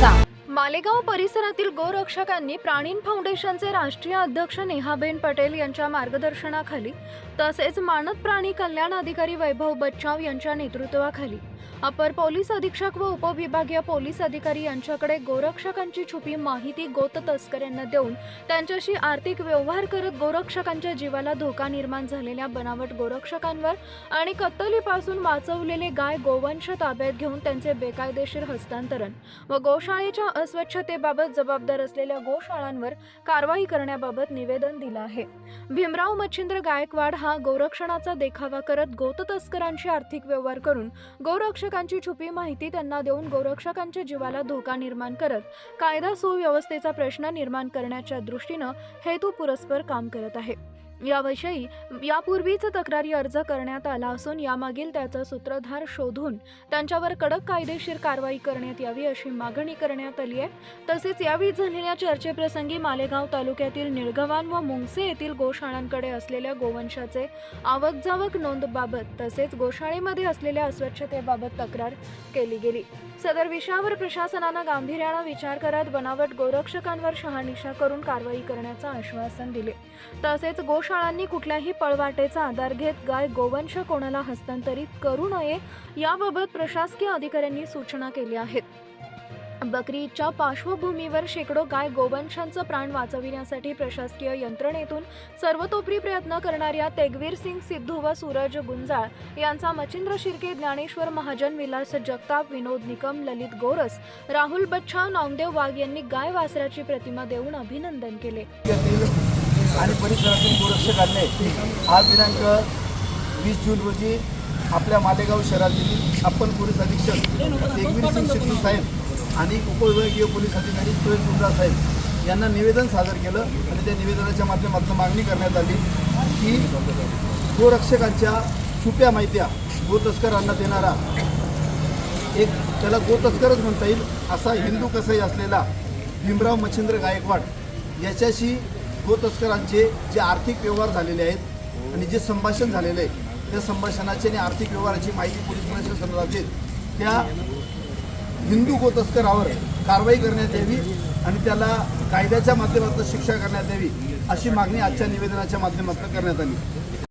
casa. Malegaon परिसरातील गोरक्षकांनी प्राणीन फाउंडेशनचे राष्ट्रीय अध्यक्ष नेहाबेन पटेल यांच्या मार्गदर्शनाखाली तसेच मानद प्राणी कल्याण अधिकारी वैभव बच्चाव यांच्या नेतृत्वाखाली अपर पोलीस अधीक्षक व उपविभागीय पोलीस अधिकारी यांच्याकडे गोरक्षकांची छुपी माहिती गोत तस्करांना देऊन त्यांच्याशी आर्थिक व्यवहार करत गोरक्षकांच्या जीवाला धोका निर्माण झालेल्या बनावट गोरक्षकांवर आणि कत्तलीपासून वाचवलेले गाय गोवंश ताब्यात घेऊन त्यांचे बेकायदेशीर हस्तांतरण व गोशाळेच्या अस्वच्छतेबाबत जबाबदार असलेल्या गोशाळांवर कारवाई करण्याबाबत निवेदन दिलं आहे. भीमराव मच्छिंद्र गायकवाड हा गोरक्षणाचा देखावा करत गोत तस्करांशी आर्थिक व्यवहार करून गोरक्षकांची छुपी माहिती त्यांना देऊन गोरक्षकांच्या जीवाला धोका निर्माण करत कायदा सुव्यवस्थेचा प्रश्न निर्माण करण्याच्या दृष्टीनं हेतू पुरस्पर काम करत आहे. याविषयी यापूर्वीच तक्रारी अर्ज करण्यात आला असून यामागील त्याचा सूत्रधार शोधून त्यांच्यावर कडक कायदेशीर कारवाई करण्यात यावी अशी मागणी करण्यात आली आहे. तसेच यावेळी झालेल्या चर्चेप्रसंगी मालेगाव तालुक्यातील निळगवान व मुंगसे येथील गोशाळांकडे असलेल्या गोवंशाचे आवक जावक नोंदबाबत तसेच गोशाळेमध्ये असलेल्या अस्वच्छतेबाबत तक्रार केली गेली. सदर विषयावर प्रशासनानं गांभीर्यानं विचार करत बनावट गोरक्षकांवर शहानिशा करून कारवाई करण्याचं आश्वासन दिले. तसेच गोशाळांनी कुठल्याही पळवाटेचा आधार घेत गाय गोवंश कोणाला हस्तांतरित करू नये याबाबत प्रशासकीय अधिकाऱ्यांनी सूचना केल्या आहेत. बकरीच्या पार्श्वभूमीवर शेकडो गाय गोवंशांचं प्राण वाचविण्यासाठी प्रशासकीय यंत्रणेतून सर्वतोपरी प्रयत्न करणाऱ्या तेगवीर सिंग सिद्धू व सूरज गुंजाळ यांचा मचिंद्र शिर्के ज्ञानेश्वर महाजन विलास जगताप विनोद निकम ललित गोरस राहुल बच्छा नामदेव वाघ यांनी गाय वासराची प्रतिमा देऊन अभिनंदन केले. आणि आणि परिसरातील गोरक्षकांनी आज दिनांक वीस जून रोजी आपल्या मालेगाव शहरातील अप्पर पोलीस अधीक्षक एकवीर सिंग शेट्टी साहेब आणि उपविभागीय पोलीस अधिकारी सुरेश गुंजा साहेब यांना निवेदन सादर केलं आणि त्या निवेदनाच्या माध्यमातून मागणी करण्यात आली की गोरक्षकांच्या छुप्या माहित्या गोतस्करांना देणारा एक त्याला गोतस्करच म्हणता येईल असा हिंदू कसाई असलेला भीमराव मच्छिंद्र गायकवाड याच्याशी हो गोतस्करांचे जे आर्थिक व्यवहार झालेले आहेत आणि जे संभाषण झालेले आहे त्या संभाषणाची आणि आर्थिक व्यवहाराची माहिती पोलीस प्रशासनाला देत त्या हिंदू हो गोतस्करावर कारवाई करण्यात यावी आणि त्याला कायद्याच्या माध्यमातून शिक्षा करण्यात यावी अशी मागणी आजच्या निवेदनाच्या माध्यमातून करण्यात आली.